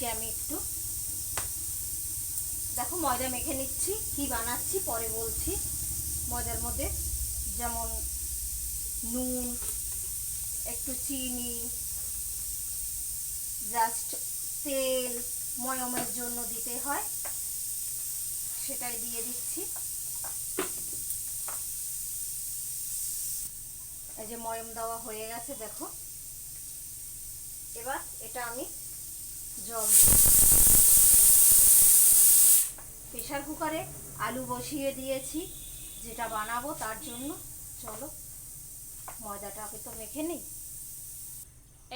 আজকে আমি একটু দেখো ময়দা মেখে নিচ্ছি, কি বানাচ্ছি, পরে বলছি। ময়দার মধ্যে যেমন নুন, একটু চিনি জাস্ট তেল ময়মের জন্য দিতে হয়। সেটাই দিয়ে দিচ্ছি। এই যে ময়ম দেওয়া হয়ে গেছে, দেখো। এবার এটা আমি জল প্রেশার কুকারে আলু বসিয়ে দিয়েছি, যেটা বানাবো তার জন্য। চলো, ময়দাটা আগে তো মেখে নিই।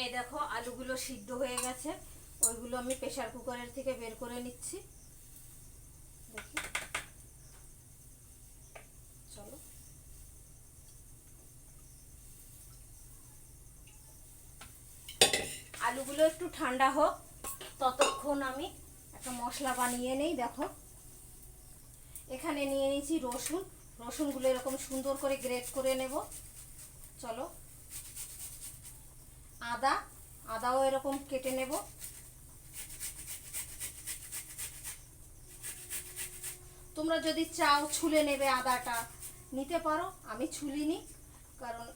এই দেখো, আলুগুলো সিদ্ধ হয়ে গেছে। ওইগুলো আমি প্রেশার কুকারের থেকে বের করে নিচ্ছি। দেখি। চলো। আলুগুলো একটু ঠান্ডা হোক। ততক্ষণ আমি একটা মশলা বানিয়ে নেই, দেখো। এখানে নিয়ে নিয়েছি রসুন। রসুনগুলো এরকম সুন্দর করে গ্রেট করে নেব। চলো। আদা, আদাও এরকম কেটে নেব। তোমরা যদি চাও ছুলে নেবে আদাটা, নিতে পারো। আমি ছুলিনি, কারণ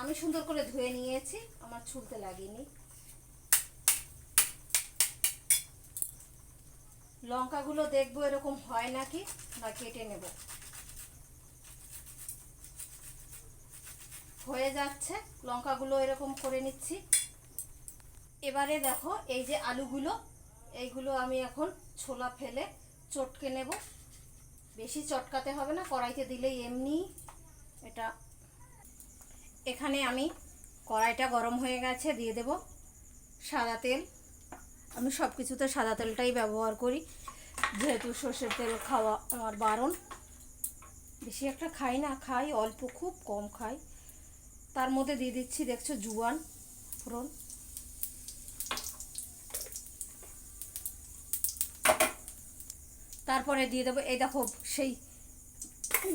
আমি সুন্দর করে ধুয়ে নিয়েছি, আমার ছুলতে লাগেনি। লঙ্কাগুলো দেখব এরকম হয় নাকি না কেটে নেব। হয়ে যাচ্ছে, লঙ্কাগুলো এরকম করে নিচ্ছি। এবারে দেখো এই যে আলুগুলো, এইগুলো আমি এখন ছোলা ফেলে চটকে নেব। বেশি চটকাতে হবে না, কড়াইতে দিলেই এমনি এটা। এখানে আমি কড়াইটা গরম হয়ে গেছে, দিয়ে দেব সাদা তেল। আমি সব কিছুতে সাদা তেলটাই ব্যবহার করি, যেহেতু সর্ষের তেল খাওয়া আমার বারণ। বেশি একটা খাই না, খাই, অল্প খুব কম খাই। তার মধ্যে দিয়ে দিচ্ছি, দেখছ, জুয়ান ফোড়ন। তারপরে দিয়ে দেবো, এই দেখো, সেই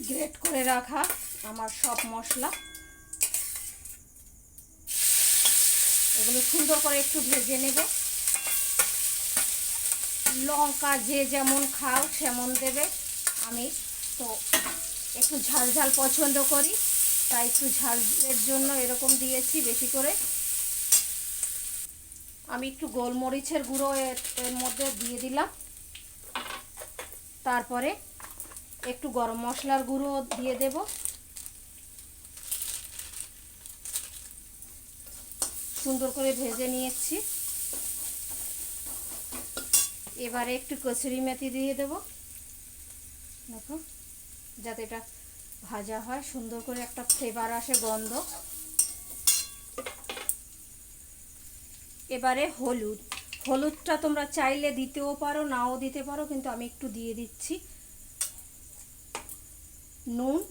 গ্রেট করে রাখা আমার সব মশলা। এগুলো সুন্দর করে একটু ভেজে নেব। লঙ্কা যে যেমন খাও, সেমন দেবে আমি। তো একটু ঝাল ঝাল পছন্দ করি, তাই একটু ঝালের জন্য এরকম দিয়েছি বেশি করে। আমি একটু গোলমরিচের গুঁড়ো এর এর মধ্যে দিয়ে দিলাম। তারপরে একটু গরম মশলার গুঁড়ো দিয়ে দেব। সুন্দর করে ভেজে নিয়েছি। এবারে একটু কচুরি মেথি দিয়ে দেব। দেখো, যাতে এটা ভাজা হয়, সুন্দর করে একটা ফ্লেভার আসে, গন্ধ। এবারে হলুদ। হলুদটা তোমরা চাইলে দিতেও পারো, নাও দিতে পারো, কিন্তু আমি একটু দিয়ে দিচ্ছি। নুন।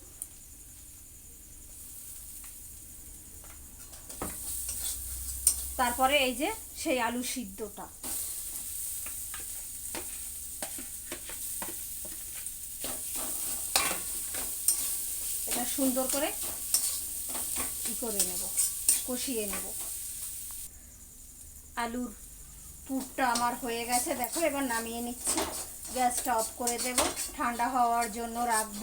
তারপরে এই যে সেই আলু সিদ্ধটা। সুন্দর করে ই করে নেব, কষিয়ে নেব। আলুর পুরটা আমার হয়ে গেছে, দেখো, এবার নামিয়ে নিচ্ছি। গ্যাসটা অফ করে দেব, ঠান্ডা হওয়ার জন্য রাখব।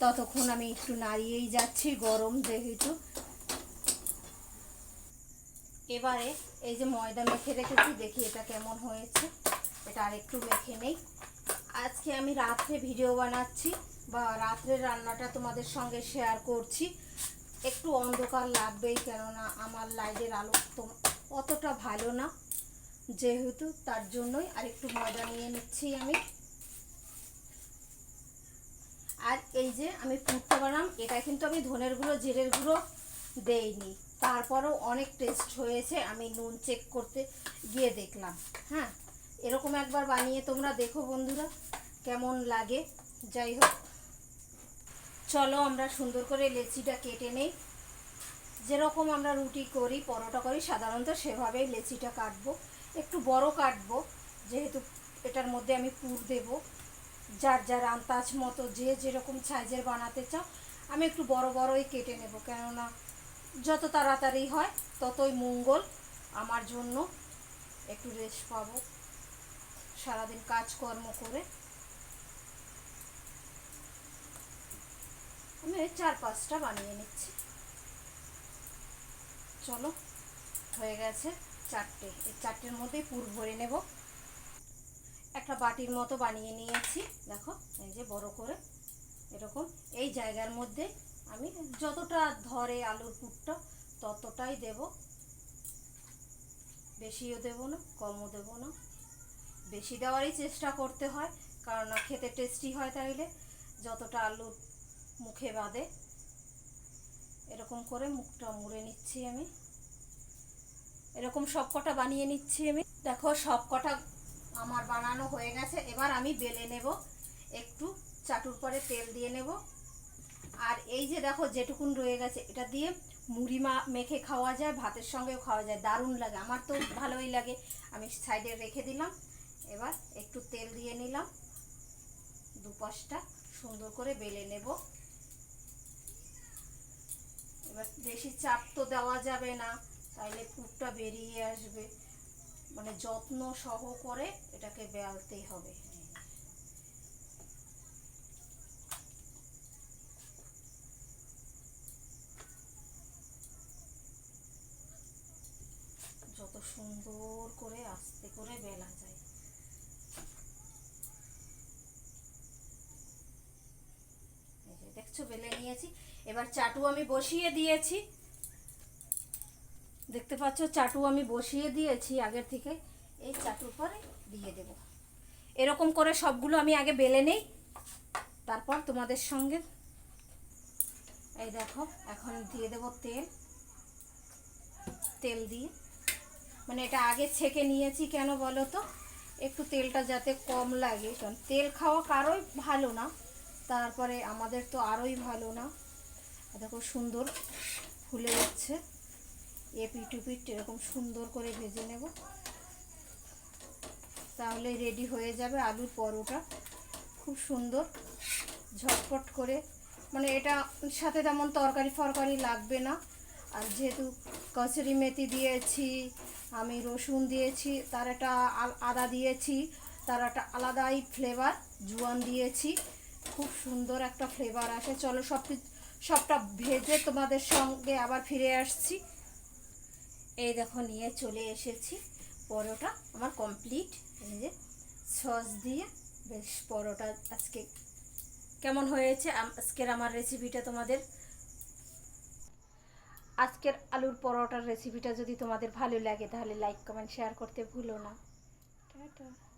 ততক্ষণ আমি একটু নাড়িয়েই যাচ্ছি, গরম যেহেতু। এবারে এই যে ময়দা মেখে রেখেছি, দেখি এটা কেমন হয়েছে। এটা আর একটু মেখে নেই। আজকে আমি রাত্রে ভিডিও বানাচ্ছি বা রাত্রের রান্নাটা তোমাদের সঙ্গে শেয়ার করছি। একটু অন্ধকার লাগবেই, কেননা আমার লাইটের আলো তো অতটা ভালো না, যেহেতু তার জন্যই আর একটু ময়দা নিয়ে নিচ্ছি আমি। আর এই যে আমি পুরটা বানাম এটা কিন্তু আমি ধনের গুঁড়ো, জিরের গুঁড়ো দেইনি। তারপরেও অনেক টেস্ট হয়েছে, আমি নুন চেক করতে গিয়ে দেখলাম হ্যাঁ? এরকম একবার বানিয়ে তোমরা দেখো বন্ধুরা, কেমন লাগে। যাই হোক, চলো আমরা সুন্দর করে লেচিটা কেটে নেই। যেরকম আমরা রুটি করি, পরোটা করি, সাধারণত সেভাবেই লেচিটা কাটবো। একটু বড় কাটবো, যেহেতু এটার মধ্যে আমি পুর দেব। যার যার আন্তাজ মতো যে যেরকম সাইজের বানাতে চাও, আমি একটু বড় বড়ই কেটে নেব। কেননা যত তাড়াতাড়ি হয়, ততই মঙ্গল। আমার জন্য একটু রেস্ট পাবো। সারাদিন কাজকর্ম করে। আমি চার পাঁচটা বানিয়ে নিচ্ছি। চলো, হয়ে গেছে চারটে। এই চারটের মধ্যেই পুর ভরে নেব। একটা বাটির মতো বানিয়ে নিয়েছি। দেখো, এই যে বড় করে। এরকম এই জায়গার মধ্যে আমি যতটা ধরে আলুর পুরটা, ততটাই দেব। বেশিও দেব না, কমও দেব না। বেশি দেওয়ারই চেষ্টা করতে হয়, কারণ খেতে টেস্টি হয় তাইলে। যতটা আলুর মুখে বাঁধে এরকম করে মুখটা মুড়ে নিচ্ছি আমি। এরকম সব কটা বানিয়ে নিচ্ছি আমি। দেখো সব কটা আমার বানানো হয়ে গেছে, এবার আমি বেলে নেব। একটু চাটুর পরে তেল দিয়ে নেব। আর এই যে দেখো যেটুকুন রয়ে গেছে, এটা দিয়ে মুড়ি মা মেখে খাওয়া যায়, ভাতের সঙ্গেও খাওয়া যায়, দারুণ লাগে। আমার তো ভালোই লাগে। আমি সাইডে রেখে দিলাম। এবার একটু তেল দিয়ে নিলাম। দুপাশটা সুন্দর করে বেলে নেব। এবার বেশি চাপ তো দেওয়া যাবে না, তাইলে পুরটা বেরিয়ে আসবে। মানে যত্ন সহ করে এটাকে বেলতেই হবে। যত সুন্দর করে আস্তে করে বেলা যায় এই যে দেখছ বেলে নিয়েছি। এবার চাটু আমি বসিয়ে দিয়েছি। দেখতে পাচ্ছ, চাটু আমি বসিয়ে দিয়েছি আগের থেকে। এই চাটুর পরে দিয়ে দেব। এরকম করে সবগুলো আমি আগে বেলে নেই। তারপর তোমাদের সঙ্গে এই দেখো, এখন দিয়ে দেব তেল। তেল দিয়ে। মানে এটা আগে ছেঁকে নিয়েছি কেন বলো তো? একটু তেলটা যাতে কম লাগে। কারণ তেল খাওয়া কারোই ভালো না। তারপরে আমাদের তো আরোই ভালো না। দেখো সুন্দর ফুলে যাচ্ছে এপিট উপিট এরকম সুন্দর করে ভেজে নেব। তাহলে রেডি হয়ে যাবে আলুর পরোটা। খুব সুন্দর, ঝটপট করে। মানে এটা সাথে তেমন তরকারি ফরকারি লাগবে না। আর যেহেতু কচুরি মেথি দিয়েছি, আমি রসুন দিয়েছি, তার একটা আদা দিয়েছি, তার একটা আলাদাই ফ্লেভার, জোয়ান দিয়েছি। খুব সুন্দর একটা ফ্লেভার আসে। চলো সব সবটা ভেজে তোমাদের সঙ্গে আবার ফিরে আসছি। এই দেখো, নিয়ে চলে এসেছি পরোটা। আমার কমপ্লিট এই যে সস দিয়ে বেশ পরোটা আজকে কেমন হয়েছে? আজকের আমার রেসিপিটা তোমাদের। আজকের আলুর পরোটার রেসিপিটা যদি তোমাদের ভালো লাগে, তাহলে লাইক কমেন্ট শেয়ার করতে ভুলো না। টাটা।